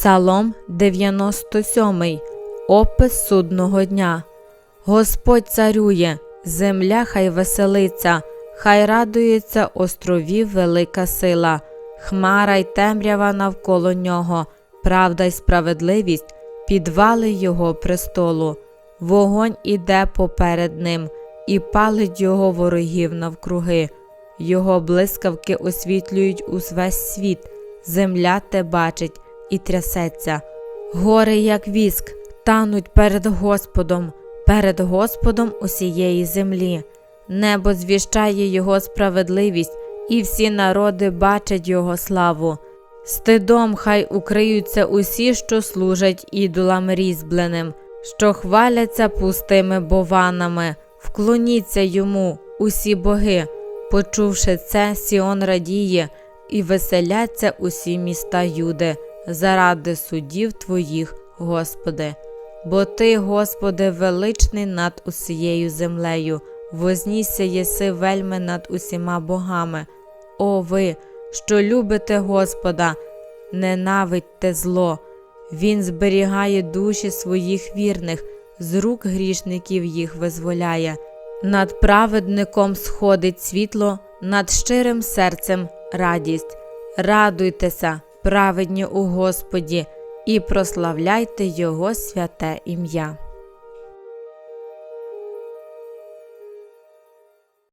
Псалом 97. Опис судного дня. Господь царює, земля хай веселиться, хай радується островів велика сила, хмара й темрява навколо нього, правда й справедливість підвали його престолу. Вогонь іде поперед ним і палить його ворогів навкруги. Його блискавки освітлюють увесь світ, земля те бачить і трясеться. Гори, як віск, тануть перед Господом, перед Господом усієї землі. Небо звіщає Його справедливість, і всі народи бачать Його славу. Стидом хай укриються усі, що служать ідолам різьбленим, що хваляться пустими бованами, вклоніться йому, усі боги. Почувши це, Сіон радіє і веселяться усі міста Юди заради судів Твоїх, Господи. Бо Ти, Господи, величний над усією землею, вознісся єси вельми над усіма богами. О ви, що любите Господа, ненавидьте зло. Він зберігає душі своїх вірних, з рук грішників їх визволяє. Над праведником сходить світло, над щирим серцем радість. Радуйтеся, праведні у Господі, і прославляйте Його святе ім'я.